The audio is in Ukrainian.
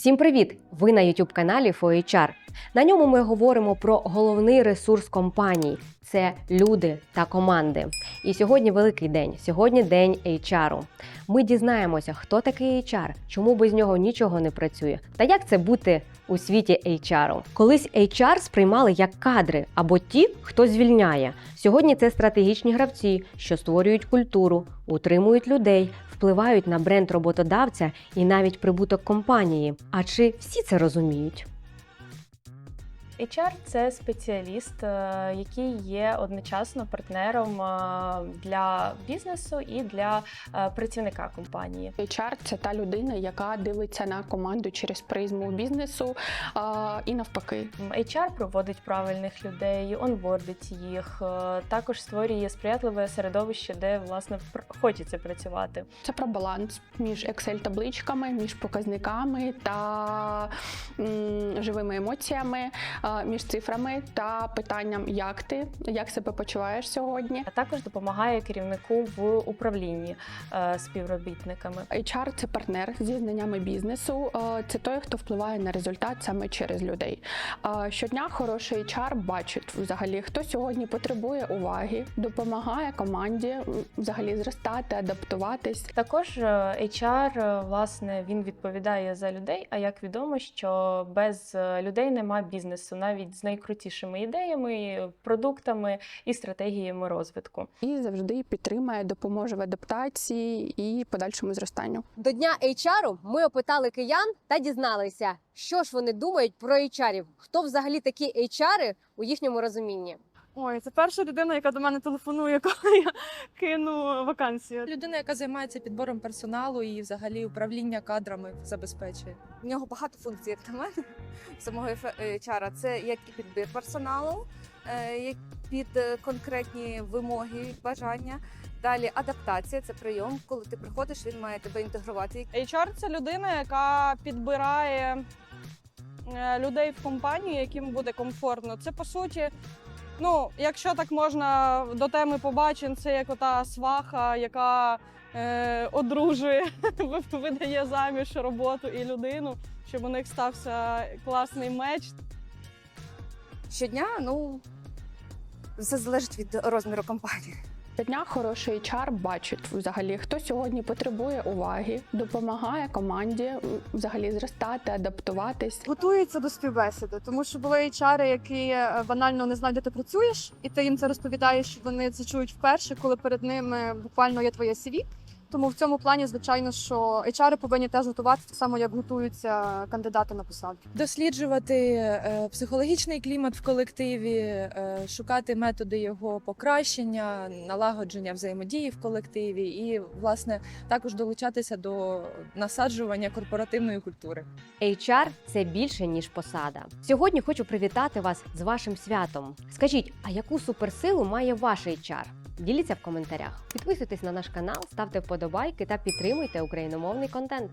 Всім привіт! Ви на youtube каналі FOHR. На ньому ми говоримо про головний ресурс компаній це люди та команди. І сьогодні великий день. Сьогодні день HR. Ми дізнаємося, хто такий HR, чому без нього нічого не працює, та як це бути у світі HR. Колись HR сприймали як кадри або ті, хто звільняє. Сьогодні це стратегічні гравці, що створюють культуру, утримують людей, впливають на бренд роботодавця і навіть прибуток компанії. А чи всі це розуміють? HR – це спеціаліст, е, який є одночасно партнером е, для бізнесу і для е, працівника компанії. HR – це та людина, яка дивиться на команду через призму бізнесу і навпаки. HR проводить правильних людей, онбордить їх, також створює сприятливе середовище, де власне хочеться працювати. Це про баланс між Excel-табличками, між показниками та м, живими емоціями, між цифрами та питанням, як ти, як себе почуваєш сьогодні. А також допомагає керівнику в управлінні е, співробітниками. HR – це партнер зі знаннями бізнесу. е, Це той, хто впливає на результат саме через людей. Щодня хороший HR бачить взагалі, хто сьогодні потребує уваги, допомагає команді взагалі зростати, адаптуватись. Також е, HR, власне, він відповідає за людей. А як відомо, що без людей нема бізнесу, навіть з найкрутішими ідеями, продуктами і стратегіями розвитку. І завжди підтримає, допоможе в адаптації і подальшому зростанню. До дня HR ми опитали киян та дізналися, що ж вони думають про HR, хто взагалі такі HR у їхньому розумінні. Ой, це перша людина, яка до мене телефонує, коли я кину вакансію. Людина, яка займається підбором персоналу і взагалі управління кадрами забезпечує. В нього багато функцій, як на мене, самого HR. Це як і підбір персоналу, е, як під е, конкретні вимоги, бажання. Далі адаптація це прийом. Коли ти приходиш, він має тебе інтегрувати. HR – це людина, яка підбирає е, людей в компанії, яким буде комфортно. Це по суті. Ну, якщо так можна до теми побачень, це як ота сваха, яка е, одружує, видає заміж роботу і людину, щоб у них стався класний меч. Щодня, ну все залежить від розміру компанії. Щодня хороший HR бачить взагалі, хто сьогодні потребує уваги, допомагає команді взагалі зростати, адаптуватись. готується до співбесіди, тому що були HR, які е, банально не знають, де ти працюєш, і ти їм це розповідаєш. Вони це чують вперше, коли перед ними буквально є твоє CV. Тому в цьому плані, звичайно, що HR повинні теж готуватися так само, як готуються кандидати на посаду. Досліджувати е, психологічний клімат в колективі, е, шукати методи його покращення, налагодження взаємодії в колективі, і власне також долучатися до насаджування корпоративної культури. HR – це більше ніж посада. Сьогодні хочу привітати вас з вашим святом. Скажіть, а яку суперсилу має ваш HR? Діліться в коментарях. Підписуйтесь на наш канал, ставте вподобайки та підтримуйте україномовний контент.